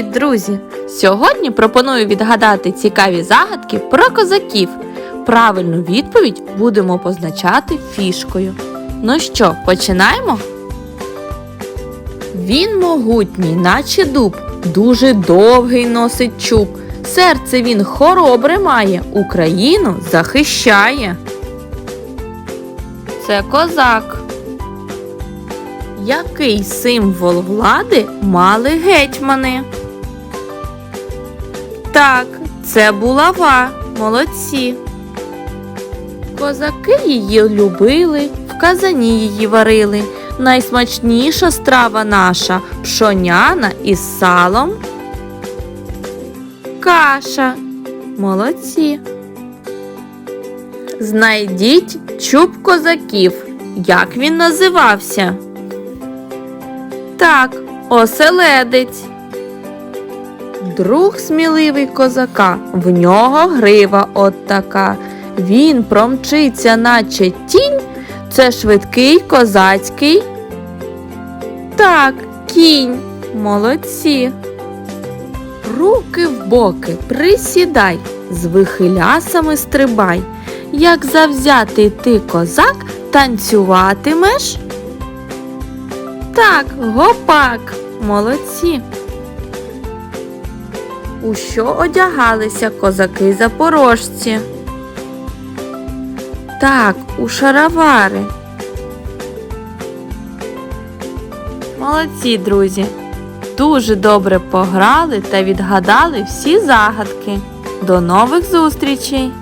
друзі! Сьогодні пропоную відгадати цікаві загадки про козаків. Правильну відповідь будемо позначати фішкою. Ну що, починаємо? Він могутній, наче дуб, дуже довгий носить чуб. Серце він хоробре має, Україну захищає. Це козак. Який символ влади мали гетьмани? Так, це булава. Молодці. Козаки її любили, в казані її варили. Найсмачніша страва наша пшоняна із салом. Каша. Молодці. Знайдіть чуб козаків. Як він називався? Так, оселедець. Друг сміливий козака, в нього грива от така. Він промчиться, наче тінь. Це швидкий козацький. Так, кінь. Молодці. Руки в боки присідай, з вихилясами стрибай. Як завзятий ти козак, танцюватимеш? Так, гопак, молодці. У що одягалися козаки запорожці? Так, у шаровари. Молодці, друзі. Дуже добре пограли та відгадали всі загадки. До нових зустрічей!